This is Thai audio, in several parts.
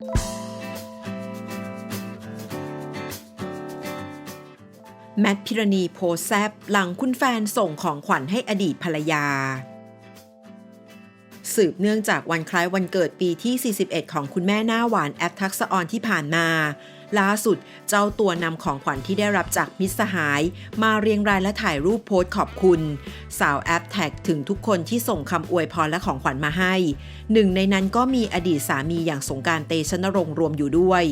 แมทพิรณีโพสแซบหลังคุณแฟนส่งของขวัญให้อดีตภรรยา สืบเนื่องจากวันคล้ายวันเกิดปีที่ 41 ของคุณแม่หน้าหวานแอปทักษออนที่ผ่านมาล่าสุดเจ้าตัวนำของขวัญที่ได้รับจากมิตรสหาย มาเรียงรายและถ่ายรูปโพสต์ขอบคุณ สาวแอปแท็กถึงทุกคนที่ส่งคำอวยพรและของขวัญมาให้ หนึ่งในนั้นก็มีอดีตสามีอย่างสงการเตชะนรงรวมอยู่ด้วย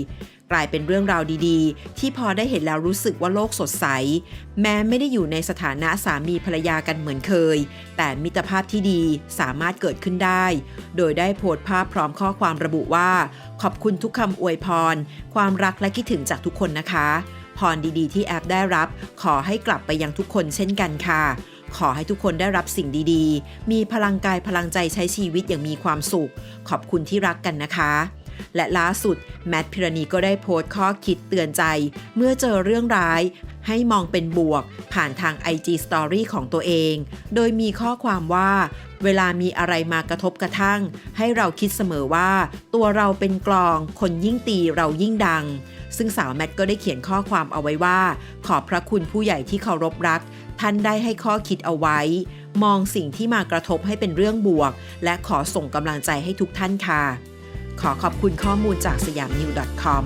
กลายเป็นเรื่องราวดีๆ ที่พอได้เห็นแล้วรู้สึกว่าโลกสดใส แม้ไม่ได้อยู่ในสถานะสามีภรรยากันเหมือนเคย แต่มิตรภาพที่ดีสามารถเกิดขึ้นได้ โดยได้โพสต์ภาพพร้อมข้อความระบุว่า ขอบคุณทุกคำอวยพร ความรักและคิดถึงจากทุกคนนะคะพรดีๆ ที่แอปได้รับ ขอให้กลับไปยังทุกคนเช่นกันค่ะ ขอให้ทุกคนได้รับสิ่งดีๆ มีพลังกายพลังใจใช้ชีวิตอย่างมีความสุข ขอบคุณที่รักกันนะคะ และล่าสุด แมทพิรณีก็ได้โพสต์ข้อคิดเตือนใจ เมื่อเจอเรื่องร้าย ให้มองเป็นบวก ผ่านทาง IG Story ของตัวเอง โดยมีข้อความว่า เวลามีอะไรมากระทบกระทั่ง ให้เราคิดเสมอว่า ตัวเราเป็นกลอง คนยิ่งตีเรายิ่งดัง ซึ่งสาวแมทก็ได้เขียนข้อความเอาไว้ว่า ขอบพระคุณผู้ใหญ่ที่เคารพรัก ท่านได้ให้ข้อคิดเอาไว้ มองสิ่งที่มากระทบให้เป็นเรื่องบวก และขอส่งกำลังใจให้ทุกท่านค่ะ ขอขอบคุณข้อมูลจากสยามนิว .com